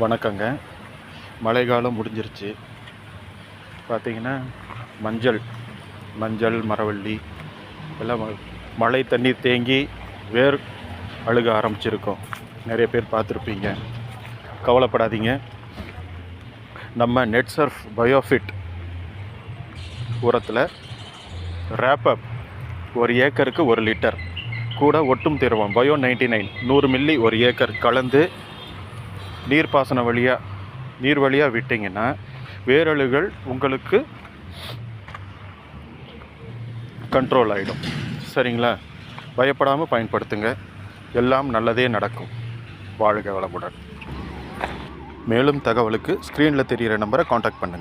வணக்கங்க. மழை காலம் முடிஞ்சிருச்சு. பார்த்தீங்கன்னா மஞ்சள் மஞ்சள் மரவள்ளி எல்லாம் மழை தண்ணீர் தேங்கி வேர் அழுக ஆரம்பிச்சிருக்கோம். நிறைய பேர் பார்த்துருப்பீங்க. கவலைப்படாதீங்க. நம்ம நெட் சர்ஃப் பயோஃபிட் உரத்தில் ரேப்பப் ஒரு ஏக்கருக்கு ஒரு லிட்டர் கூட ஒட்டும் திரவம். பயோ நைன்டி நைன் நூறு மில்லி ஒரு ஏக்கர் கலந்து நீர்ப்பாசன வழியாக நீர் வழியாக விட்டிங்கன்னா வேரழுகள் உங்களுக்கு கண்ட்ரோல் ஆகிடும் சரிங்களா? பயப்படாமல் பயன்படுத்துங்க. எல்லாம் நல்லதே நடக்கும். வாழ்க வளமுடன். மேலும் தகவலுக்கு ஸ்க்ரீனில் தெரிகிற நம்பரை காண்டாக்ட் பண்ணுங்கள்